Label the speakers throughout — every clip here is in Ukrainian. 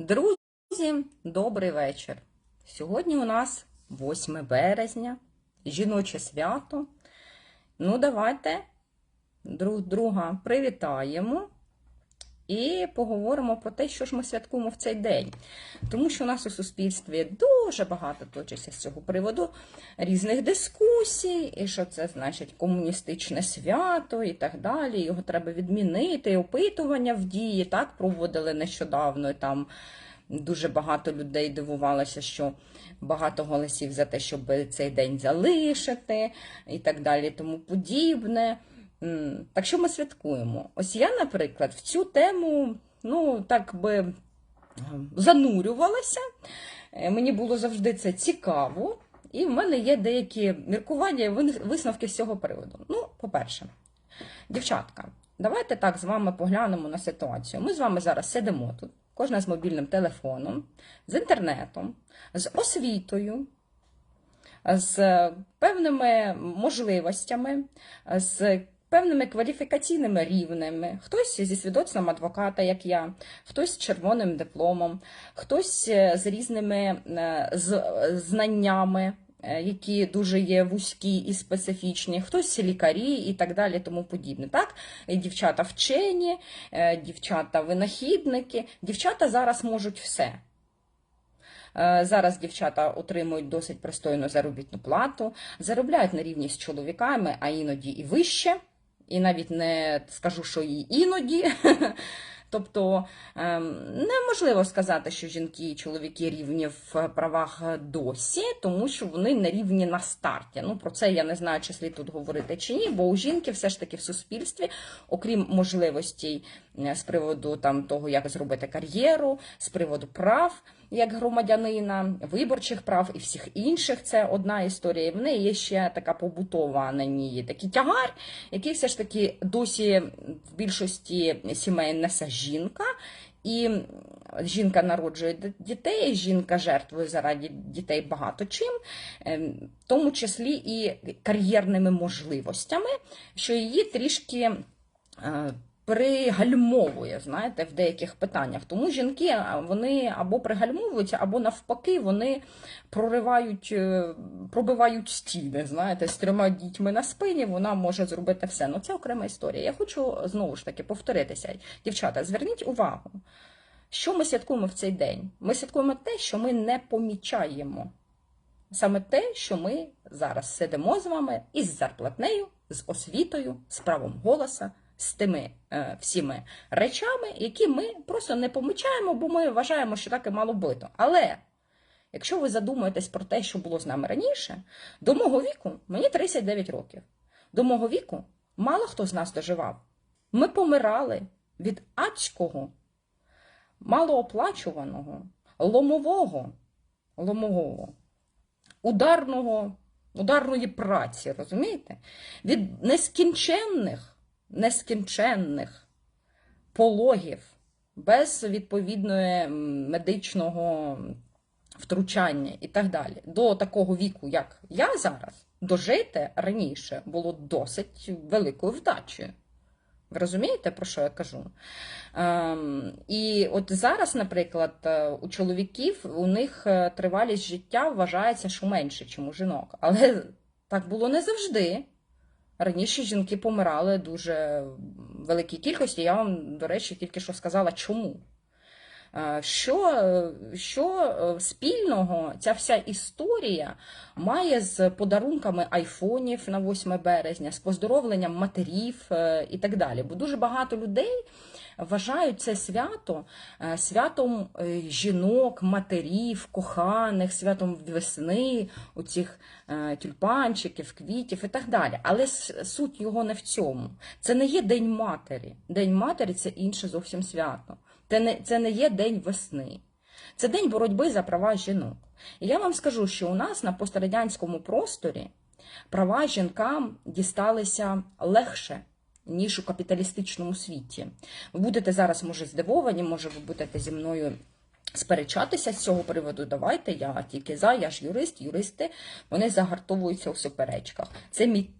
Speaker 1: Друзі, добрий вечір. Сьогодні у нас 8 березня, жіноче свято. Ну, давайте друг друга привітаємо і поговоримо про те, що ж ми святкуємо в цей день. Тому що у нас у суспільстві дуже багато точиться з цього приводу різних дискусій, і що це значить комуністичне свято і так далі. Його треба відмінити, опитування в дії так проводили нещодавно. і Там дуже багато людей дивувалося, що багато голосів за те, щоб цей день залишити, і так далі, тому подібне. Так що ми святкуємо? Ось я, наприклад, в цю тему, ну, так би е, занурювалася. Е, Мені було завжди це цікаво, і в мене є деякі міркування і висновки з цього приводу. Ну, по-перше, дівчатка, давайте так з вами поглянемо на ситуацію. Ми з вами зараз сидимо тут, кожна з мобільним телефоном, з інтернетом, з освітою, з певними можливостями, з певними кваліфікаційними рівнями. Хтось зі свідоцтвом адвоката, як я, хтось з червоним дипломом, хтось е, з різними е, знаннями. е, Які дуже є вузькі і специфічні, хтось лікарі і так далі, тому подібне. Так, дівчата вчені, дівчата винахідники, дівчата зараз можуть все. Зараз дівчата отримують досить пристойну заробітну плату, заробляють на рівні з чоловіками, а іноді і вище. І навіть не скажу, що і іноді. Тобто ем, неможливо сказати, що жінки і чоловіки рівні в правах досі, тому що вони не рівні на старті. Ну про це я не знаю, чи слід тут говорити чи ні, бо у жінки все ж таки в суспільстві, окрім можливостей е, з приводу там того, як зробити кар'єру, з приводу прав як громадянина, виборчих прав і всіх інших. Це одна історія. І в неї є ще така побутова на ній такий тягар, який все ж таки досі в більшості сімей несе жінка. І жінка народжує дітей, жінка жертвує заради дітей багато чим, ем, в тому числі і кар'єрними можливостями, що її трішки е, пригальмовує, знаєте, в деяких питаннях. Тому жінки вони або пригальмовуються, або навпаки, вони проривають, е, пробивають стіни. Знаєте, з трьома дітьми на спині вона може зробити все. Ну це окрема історія. Я хочу знову ж таки повторитися. Дівчата, зверніть увагу, що ми святкуємо в цей день. Ми святкуємо те, що ми не помічаємо. Саме те, що ми зараз сидимо з вами із зарплатнею, з освітою, з правом голоса, з тими е, всіми речами, які ми просто не помічаємо, бо ми вважаємо, що так і мало бути. Але якщо ви задумаєтесь про те, що було з нами раніше, до мого віку мені 39 років. До мого віку мало хто з нас доживав. Ми помирали від адського, малооплачуваного, ломового, ломового ударного, ударної праці, розумієте? Від нескінченних, нескінченних пологів без відповідної медичного втручання і так далі. До такого віку, як я зараз, дожити раніше було досить великою вдачею. Ви розумієте, про що я кажу? Ем, і от зараз, наприклад, е, у чоловіків у них е, тривалість життя вважається, що менше, ніж у жінок. Але так було не завжди. Раніше жінки помирали дуже великій кількості. Я вам, до речі, тільки що сказала, чому. Е, Що, е, що е, спільного ця вся історія має з подарунками айфонів на 8 березня, з поздоровленням матерів і так далі? Бо дуже багато людей вважають це свято святом жінок, матерів, коханих, святом весни, е, тюльпанчиків, квітів і так далі. Але суть його не в цьому. Це не є День матері. День матері це інше зовсім свято. Не, це не є День весни. Це день боротьби за права жінок. І я вам скажу, що у нас на пострадянському просторі права жінкам дісталися легше, ніж у капіталістичному світі. Ви будете зараз, може, здивовані, може, ви будете зі мною сперечатися з цього приводу. Давайте, я тільки за, я ж юрист, юристи, вони загартовуються у суперечках. Це мій,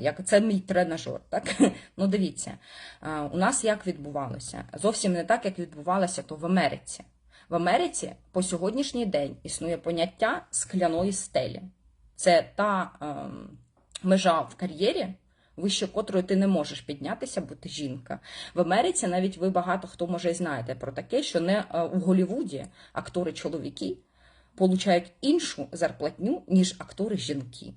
Speaker 1: як, це мій тренажер. Так? Ну, дивіться, е, у нас як відбувалося? Зовсім не так, як відбувалося то в Америці. В Америці по сьогоднішній день існує поняття скляної стелі. Це та ем, межа в кар'єрі, вище котрої ти не можеш піднятися, бо ти жінка. В Америці навіть ви багато хто може і знаєте про таке, що не е, у Голлівуді актори-чоловіки получають іншу зарплатню, ніж актори-жінки.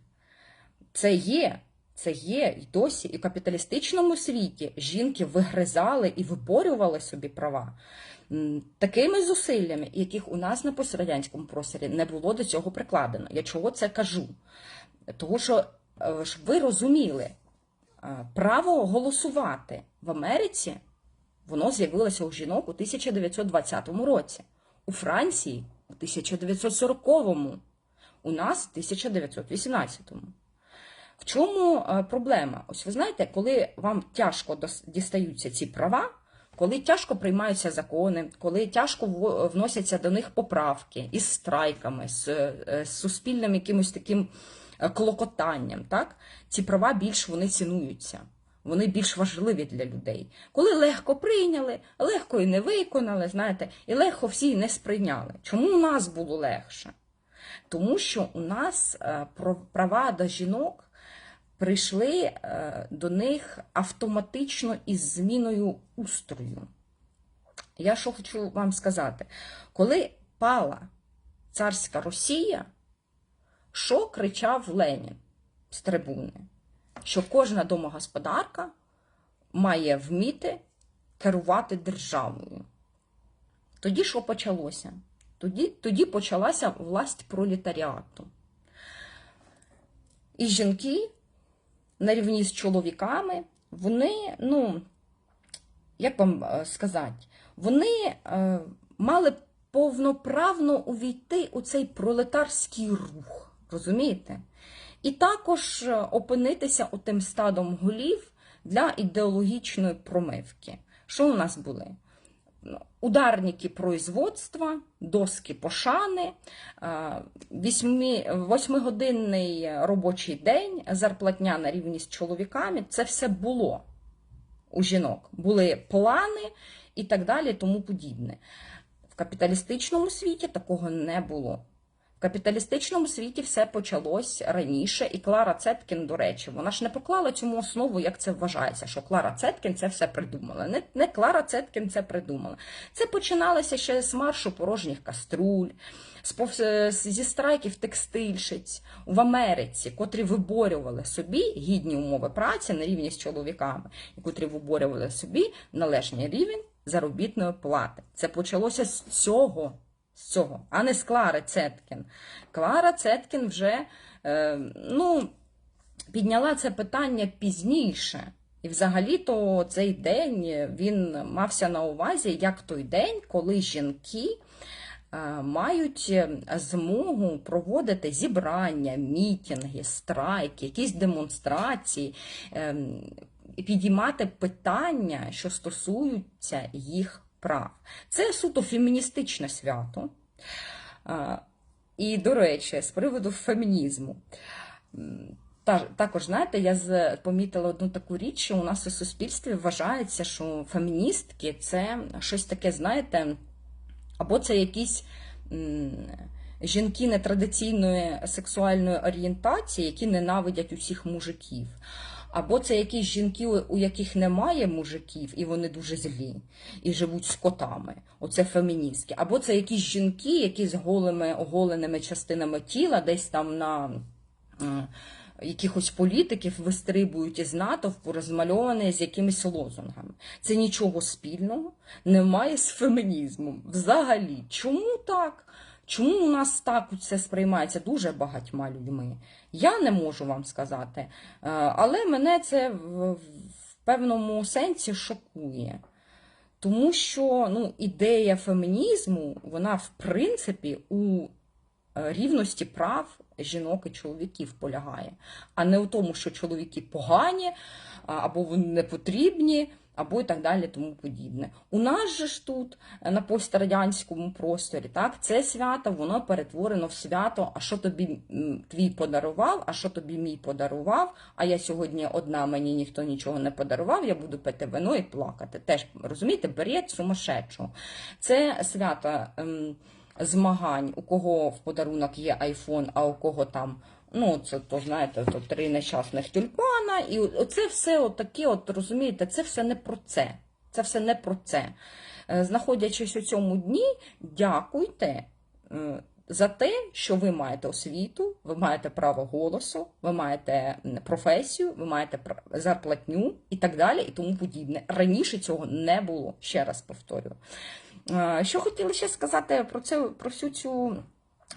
Speaker 1: Це є. Це є і досі, і в капіталістичному світі жінки вигризали і виборювали собі права такими зусиллями, яких у нас на пострадянському просторі не було до цього прикладено. Я чого це кажу? Тому що, е, щоб ви розуміли, е, право голосувати в Америці воно з'явилося у жінок у 1920 році, у Франції у 1940-му, у нас в 1918-му. В чому е, проблема? Ось ви знаєте, коли вам тяжко дістаються ці права, коли тяжко приймаються закони, коли тяжко вносяться до них поправки із страйками, з, е, з суспільним якимось таким е, клокотанням, так? ці права більш вони цінуються. Вони більш важливі для людей. Коли легко прийняли, легко і не виконали, знаєте, і легко всі і не сприйняли. Чому у нас було легше? Тому що у нас права до жінок прийшли е, до них автоматично із зміною устрою. Я що хочу вам сказати, коли пала царська Росія, що кричав Ленін з трибуни? Що кожна домогосподарка має вміти керувати державою. Тоді що почалося? Тоді, тоді почалася власть пролетаріату. І жінки на рівні з чоловіками, вони, ну, як вам е, сказати, вони е, мали повноправно увійти у цей пролетарський рух, розумієте? І також е, опинитися у тим стадом голів для ідеологічної промивки. Що у нас були? Ударники производства, доски пошани, восьмигодинний робочий день, зарплатня на рівні з чоловіками це все було у жінок. Були плани і так далі, тому подібне. В капіталістичному світі такого не було. В капіталістичному світі все почалось раніше, і Клара Цеткін, до речі, вона ж не поклала цьому основу, як це вважається, що Клара Цеткін це все придумала. Не, не Клара Цеткін це придумала. Це починалося ще з маршу порожніх каструль, з пов- зі страйків текстильщиць в Америці, котрі виборювали собі гідні умови праці на рівні з чоловіками, і котрі виборювали собі належний рівень заробітної плати. Це почалося з цього з цього, а не з Клари Цеткін. Клара Цеткін вже е, ну, підняла це питання пізніше. І взагалі-то цей день він мався на увазі як той день, коли жінки е, мають е, змогу проводити зібрання, мітинги, страйки, якісь демонстрації, ем, підіймати питання, що стосуються їх прав. Це суто феміністичне свято. І, до речі, з приводу фемінізму. Також, знаєте, я помітила одну таку річ, що у нас у суспільстві вважається, що феміністки це щось таке, знаєте, або це якісь жінки нетрадиційної сексуальної орієнтації, які ненавидять усіх мужиків. Або це якісь жінки, у яких немає мужиків, і вони дуже злі, і живуть з котами. Оце феміністки. Або це якісь жінки, які з голими оголеними частинами тіла, десь там на якихось політиків вистрибують із натовпу, розмальовані з якимись лозунгами. Це нічого спільного немає з фемінізмом. Взагалі, чому так? Чому у нас так це сприймається дуже багатьма людьми? Я не можу вам сказати, Е, але мене це в, певному сенсі шокує. Тому що ну, ідея фемінізму, вона в принципі у е, рівності прав жінок і чоловіків полягає, а не у тому, що чоловіки погані або вони не потрібні, або і так далі, тому подібне. У нас же ж тут, е, на пострадянському просторі, так, це свято, воно перетворено в свято, а що тобі твій подарував, а що тобі мій подарував, а я сьогодні одна, мені ніхто нічого не подарував, я буду пити вино і плакати. Теж, розумієте, бред сумасшедшого. Це свято ем, змагань, у кого в подарунок є айфон, а у кого там Ну, це то знаєте, то три нещасних тюльпана, і оце все отаке, от розумієте, це все не про це. Це все не про це. Е, Знаходячись у цьому дні, дякуйте е, за те, що ви маєте освіту, ви маєте право голосу, ви маєте професію, ви маєте зарплатню і так далі, і тому подібне. Раніше цього не було. Ще раз повторюю. Е, Що хотіла ще сказати про це, про всю цю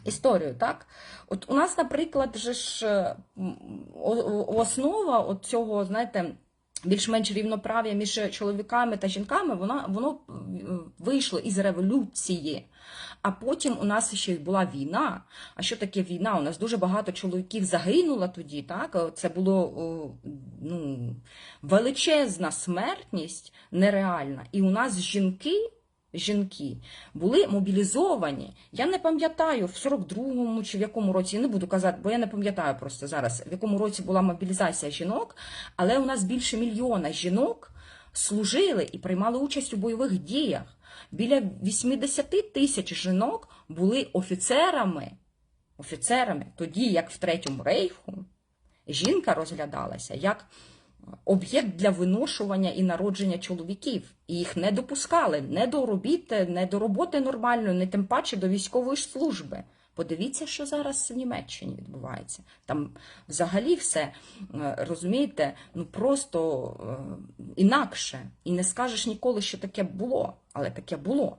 Speaker 1: історію, так? От у нас, наприклад, же ж е, основа от цього, знаєте, більш-менш рівноправ'я між чоловіками та жінками, вона, воно е, вийшло із революції. А потім у нас ще й була війна. А що таке війна? У нас дуже багато чоловіків загинуло тоді. Так? Це було ну, величезна смертність нереальна. І у нас жінки жінки були мобілізовані. Я не пам'ятаю, в 42-му чи в якому році, я не буду казати, бо я не пам'ятаю просто зараз, в якому році була мобілізація жінок, але у нас більше мільйона жінок служили і приймали участь у бойових діях. Біля 80 тисяч жінок були офіцерами, офіцерами, тоді як в Третьому рейху жінка розглядалася як об'єкт для виношування і народження чоловіків. І їх не допускали не до робіти, не до роботи нормальної, не тим паче до військової служби. Подивіться, що зараз в Німеччині відбувається. Там взагалі все, е, розумієте, ну просто е, інакше. І не скажеш ніколи, що таке було, але таке було.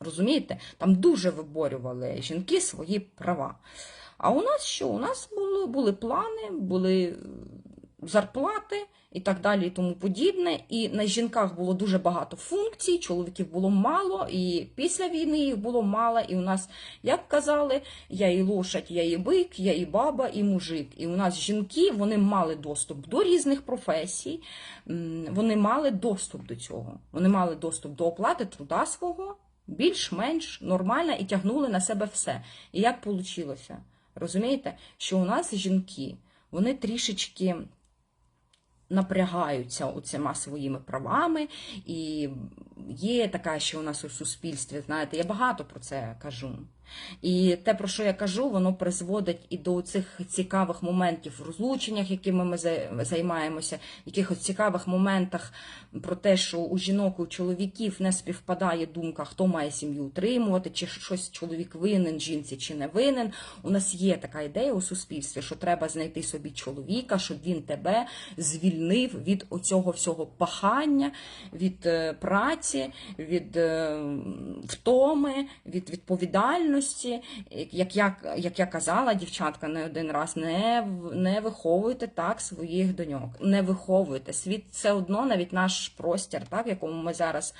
Speaker 1: Розумієте? Там дуже виборювали жінки свої права. А у нас що? У нас були, були плани, були зарплати і так далі, і тому подібне. І на жінках було дуже багато функцій, чоловіків було мало, і після війни їх було мало. І у нас, як казали, я і лошадь, я і бик, я і баба, і мужик. І у нас жінки вони мали доступ до різних професій, вони мали доступ до цього. Вони мали доступ до оплати труда свого. Більш-менш нормально і тягнули на себе все. І як вийшло? Розумієте, що у нас жінки, вони трішечки напрягаються оцима своїми правами, і є така, що у нас у суспільстві, знаєте, я багато про це кажу. І те, про що я кажу, воно призводить і до цих цікавих моментів в розлученнях, якими ми за- займаємося, якихось цікавих моментах про те, що у жінок, у чоловіків не співпадає думка, хто має сім'ю утримувати, чи щось чоловік винен жінці, чи не винен. У нас є така ідея у суспільстві, що треба знайти собі чоловіка, щоб він тебе звільнив від оцього всього пахання, від е, праці, від е, втоми, від відповідальності. Як я, як я казала, дівчатка не один раз, не, не виховуйте так своїх доньок. Не виховуйте. Світ все одно, навіть наш простір, так, в якому ми зараз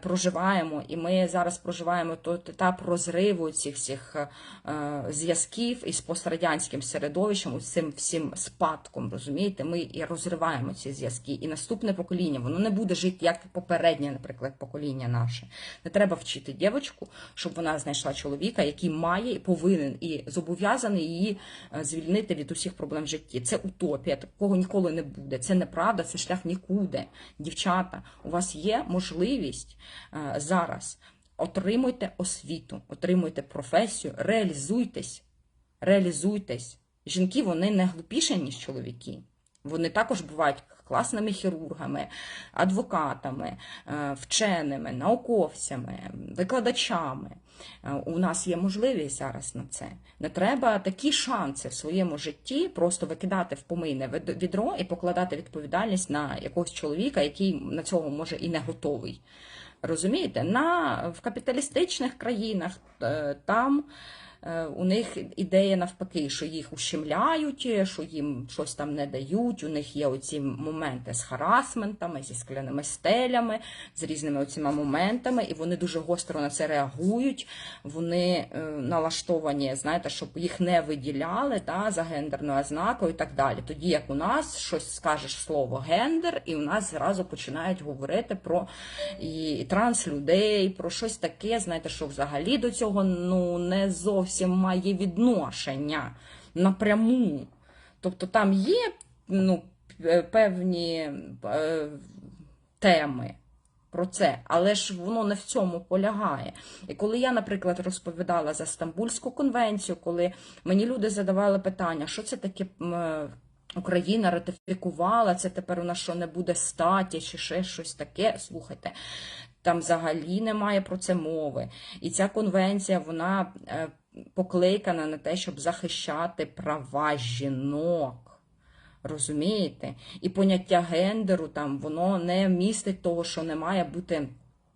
Speaker 1: проживаємо, і ми зараз проживаємо той етап розриву цих всіх е, зв'язків із пострадянським середовищем, цим всім спадком, розумієте? Ми і розриваємо ці зв'язки. І наступне покоління, воно не буде жити як попереднє, наприклад, покоління наше. Не треба вчити дівчинку, щоб вона знайшла чоловіка, який має і повинен і зобов'язаний її е, звільнити від усіх проблем в житті. Це утопія, такого ніколи не буде. Це неправда, це шлях нікуди. Дівчата, у вас є можливість е, зараз. Отримуйте освіту, отримуйте професію, реалізуйтесь, реалізуйтесь. Жінки вони не глупіші, ніж чоловіки. Вони також бувають класними хірургами, адвокатами, е, вченими, науковцями, викладачами. Е, У нас є можливість зараз на це. Не треба такі шанси в своєму житті просто викидати в помийне відро і покладати відповідальність на якогось чоловіка, який на цього може і не готовий. Розумієте, на, в капіталістичних країнах е, там у них ідея навпаки, що їх ущемляють, е, що їм щось там не дають. У них є оці моменти з харасментами, зі скляними стелями, з різними оціма моментами, і вони дуже гостро на це реагують. Вони е, налаштовані, знаєте, щоб їх не виділяли та, за гендерною ознакою і так далі. Тоді як у нас щось скажеш слово гендер, і у нас зразу починають говорити про і, і транслюдей, про щось таке, знаєте, що взагалі до цього ну не зовсім має відношення напряму. Тобто там є ну, певні е, теми про це, але ж воно не в цьому полягає. І коли я, наприклад, розповідала за Стамбульську конвенцію, коли мені люди задавали питання, що це таке. е, Україна ратифікувала, це тепер у нас що не буде статі чи ще щось таке. Слухайте, там взагалі немає про це мови. І ця конвенція вона е, покликана на те, щоб захищати права жінок. Розумієте? І поняття гендеру там воно не містить того, що не має бути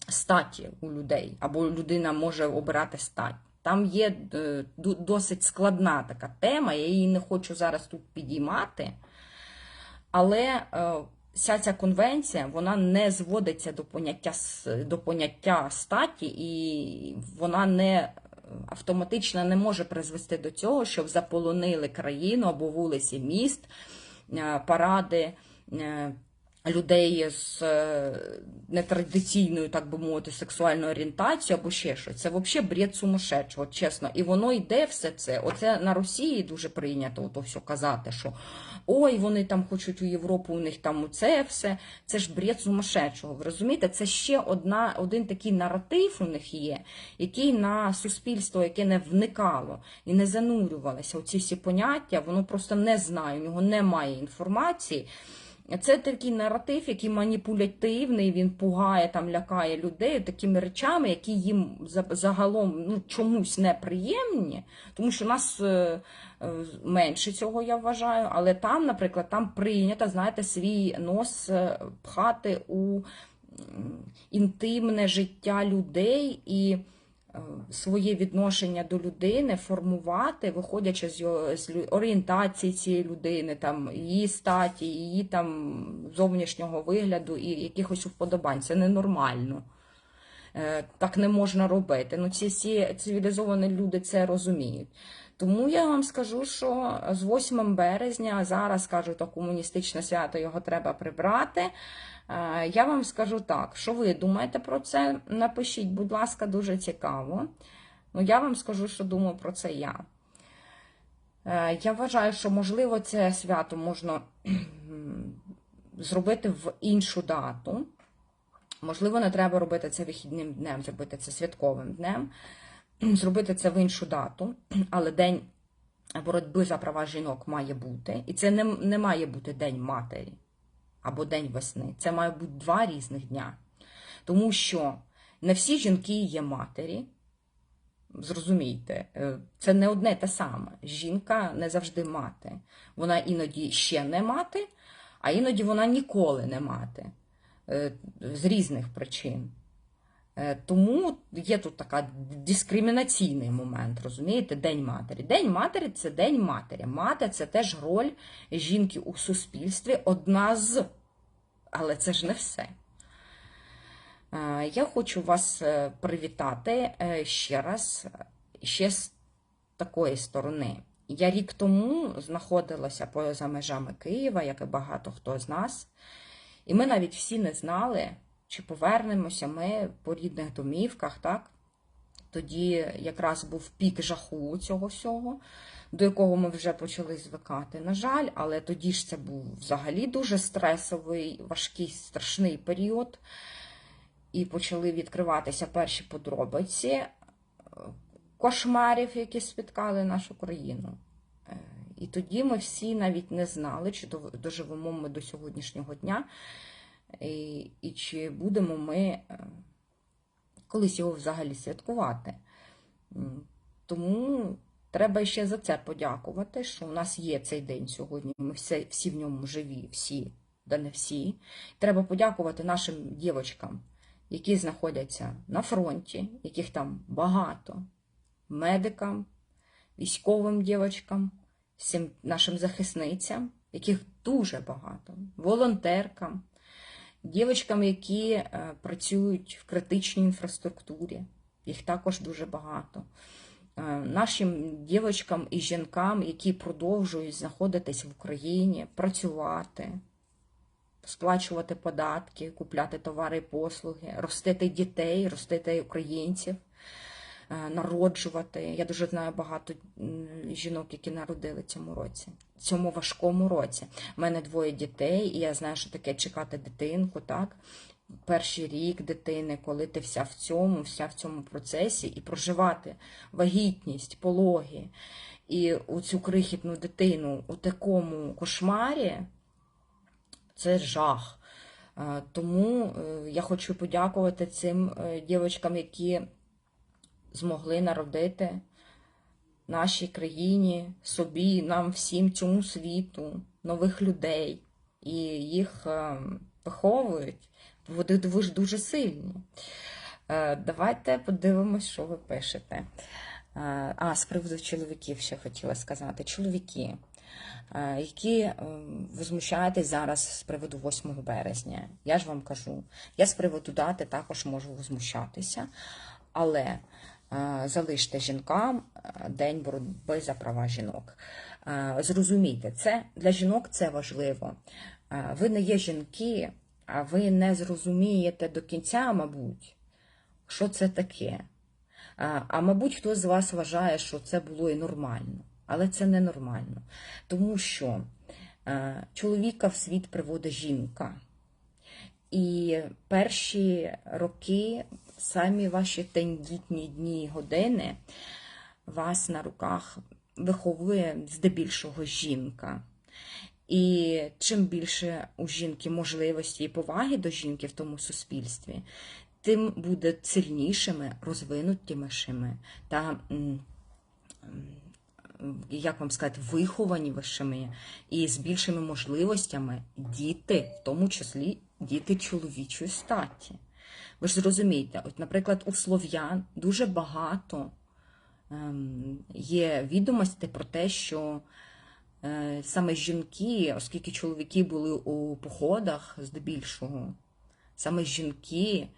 Speaker 1: статі у людей, або людина може обирати стать. Там є е, досить складна така тема, я її не хочу зараз тут підіймати. Але е, вся ця конвенція вона не зводиться до поняття, до поняття статі, і вона не автоматично не може призвести до цього, щоб заполонили країну або вулиці міст, е, паради. Людей з е, нетрадиційною, так би мовити, сексуальною орієнтацією або ще щось. Це взагалі бред сумасшедшого, чесно. І воно йде все це. Оце на Росії дуже прийнято ото все казати, що ой, вони там хочуть у Європу, у них там це все. Це ж бред сумасшедшого. Ви розумієте, це ще одна, один такий наратив у них є, який на суспільство, яке не вникало і не занурювалося. Оці всі поняття, воно просто не знає, у нього немає інформації. Це такий наратив, який маніпулятивний, він пугає, там, лякає людей такими речами, які їм за- загалом ну, чомусь неприємні, тому що у нас е, е, менше цього, я вважаю, але там, наприклад, там прийнято, знаєте, свій нос е, пхати у інтимне життя людей. І своє відношення до людини формувати, виходячи з орієнтації цієї людини, там, її статі, її там, зовнішнього вигляду і якихось вподобань. Це ненормально. Е, Так не можна робити. Ну, ці всі цивілізовані люди це розуміють. Тому я вам скажу, що з 8 березня зараз кажуть, то комуністичне свято його треба прибрати. Е, Я вам скажу так, що ви думаєте про це? Напишіть, будь ласка, дуже цікаво. Ну, я вам скажу, що думаю про це я. Е, Я вважаю, що можливо це свято можна зробити в іншу дату. Можливо, не треба робити це вихідним днем, зробити це святковим днем, зробити це в іншу дату, але день боротьби за права жінок має бути. І це не, не має бути День матері або День весни. Це має бути два різних дня. Тому що не всі жінки є матері. Зрозумійте, е, це не одне те саме. Жінка не завжди мати. Вона іноді ще не мати, а іноді вона ніколи не мати з різних причин. Е, Тому є тут така дискримінаційний момент, розумієте, День матері. День матері це День матері. Мати це теж роль жінки у суспільстві, одна з. Але це ж не все. Е, Я хочу вас е, привітати е, ще раз, е, ще з такої сторони. Я рік тому знаходилася поза межами Києва, як і багато хто з нас, і ми навіть всі не знали, чи повернемося ми по рідних домівках, так? Тоді якраз був пік жаху цього всього, до якого ми вже почали звикати. На жаль, але тоді ж це був взагалі дуже стресовий, важкий, страшний період. І почали відкриватися перші подробиці е, кошмарів, які спіткали нашу країну. І тоді ми всі навіть не знали, чи доживемо ми до сьогоднішнього дня, і, і чи будемо ми е, колись його взагалі святкувати. Тому треба ще за це подякувати, що у нас є цей день сьогодні. Ми всі, всі в ньому живі, всі, да не всі. Треба подякувати нашим дівчаткам, які знаходяться на фронті, яких там багато, медикам, військовим дівчаткам, всім нашим захисницям, яких дуже багато, волонтеркам, дівчаткам, які е, працюють в критичній інфраструктурі, їх також дуже багато. Е, Нашим дівчаткам і жінкам, які продовжують знаходитись в Україні, працювати, сплачувати податки, купляти товари і послуги, ростити дітей, ростити українців, народжувати. Я дуже знаю багато жінок, які народили цьому році, цьому важкому році. У мене двоє дітей, і я знаю, що таке чекати дитинку, так? Перший рік дитини, коли ти вся в цьому, вся в цьому процесі, і проживати вагітність, пологи, і цю крихітну дитину у такому кошмарі, це жах. Е, Тому е, я хочу подякувати цим е, дівчаткам, які змогли народити нашій країні, собі, нам всім цьому світу, нових людей, і їх е, виховують. Вони дуже, дуже сильні. Е, Давайте подивимось, що ви пишете. Е, А, з приводу чоловіків ще хотіла сказати. Чоловіки, які возмущаєтесь зараз з приводу 8 березня. Я ж вам кажу, я з приводу дати також можу возмущатися, але залиште жінкам е, День боротьби за права жінок. Е, Зрозумійте, це для жінок це важливо. Е, Ви не є жінки, а ви не зрозумієте до кінця, мабуть, що це таке. А, мабуть, хтось з вас вважає, що це було і нормально, але це не нормально. Тому що е, чоловіка в світ приводить жінка. І перші роки, самі ваші тендітні дні і години, вас на руках виховує здебільшого жінка. І чим більше у жінки можливості і поваги до жінки в тому суспільстві, тим буде сильнішими, розвинутішими та, як вам сказати, вихованішими і з більшими можливостями діти, в тому числі діти чоловічої статі. Ви ж зрозумієте, от, наприклад, у слов'ян дуже багато ем, є відомостей про те, що е, саме жінки, оскільки чоловіки були у походах здебільшого, саме жінки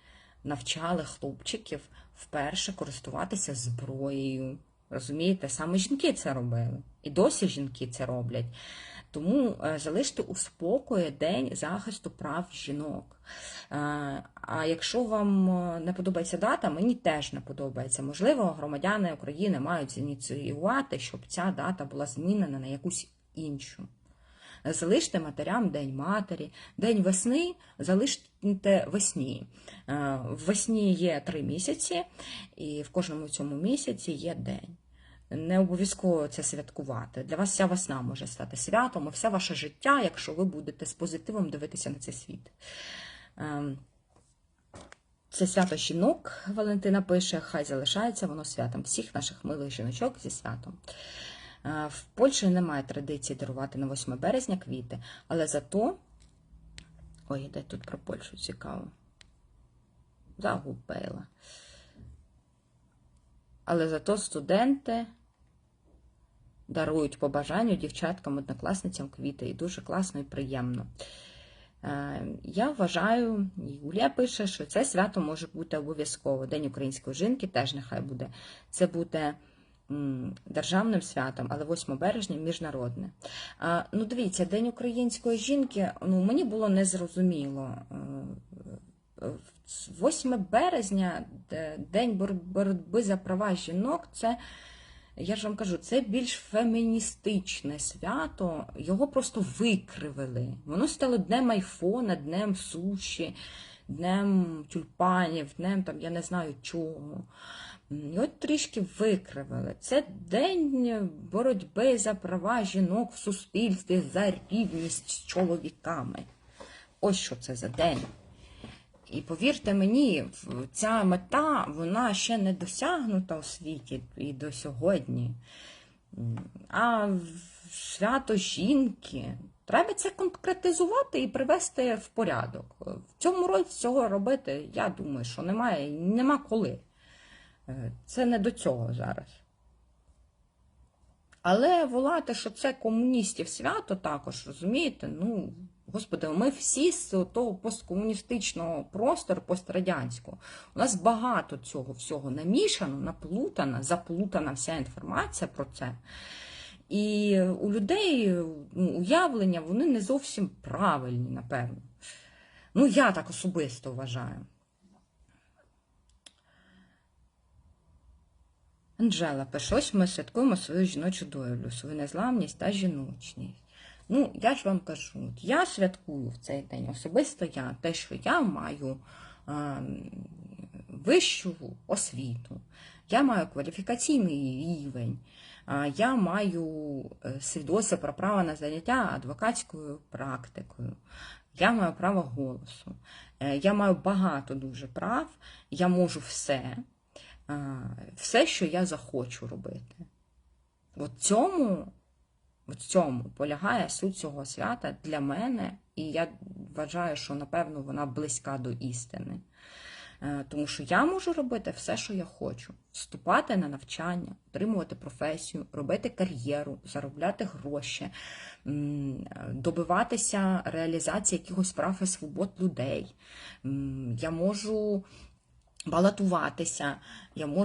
Speaker 1: навчали хлопчиків вперше користуватися зброєю. Розумієте, саме жінки це робили. І досі жінки це роблять. Тому е, залиште у спокої День захисту прав жінок. Е, А якщо вам е, не подобається дата, мені теж не подобається. Можливо, громадяни України мають ініціювати, щоб ця дата була змінена на якусь іншу. Залиште матерям День матері, День весни залиште весні. Е, Весні є три місяці, і в кожному цьому місяці є день. Не обов'язково це святкувати. Для вас вся весна може стати святом, і все ваше життя, якщо ви будете з позитивом дивитися на цей світ. Ем, Це свято жінок, Валентина пише, хай залишається воно святом всіх наших милих жіночок зі святом. Е, В Польщі немає традиції дарувати на 8 березня квіти, але зато. Ой, де тут про Польщу цікаво. Загубила. Але зато студенти дарують по бажанню дівчаткам, однокласницям квіти. І дуже класно і приємно. Е, Я вважаю, Юлія пише, що це свято може бути обов'язково. День української жінки теж нехай буде. Це буде державним святом, але 8 березня міжнародне. Ну, дивіться, День української жінки, ну, мені було незрозуміло. Е, 8 березня, День боротьби за права жінок, це, я ж вам кажу, це більш феміністичне свято. Його просто викривили. Воно стало днем айфона, днем суші, днем тюльпанів, днем там, я не знаю чого. І от трішки викривили. Це день боротьби за права жінок в суспільстві, за рівність з чоловіками. Ось що це за день. І повірте мені, ця мета вона ще не досягнута у світі і до сьогодні. А свято жінки. Треба це конкретизувати і привести в порядок. В цьому році цього робити, я думаю, що немає, нема коли. Е, Це не до цього зараз. Але волати, що це комуністів свято також, розумієте? Ну, господи, ми всі з того посткомуністичного простору, пострадянського. У нас багато цього всього намішано, наплутана, заплутана вся інформація про це. І у людей ну, уявлення вони не зовсім правильні, напевно. Ну, я так особисто вважаю. Анжела пише, ось ми святкуємо свою жіночу долю, свою незламність та жіночність. Ну, я ж вам кажу, я святкую в цей день особисто я, те, що я маю е, вищу освіту, я маю кваліфікаційний рівень, а, я маю е, свідоцтво про право на заняття адвокатською практикою, я маю право голосу, е, я маю багато дуже прав, я можу все а, все, що я захочу робити. От цьому, от цьому полягає суть цього свята для мене, і я вважаю, що напевно вона близька до істини. Е, Тому що я можу робити все, що я хочу: вступати на навчання, отримувати професію, робити кар'єру, заробляти гроші, добиватися реалізації якихось прав і свобод людей. Я можу балотуватися, я можу.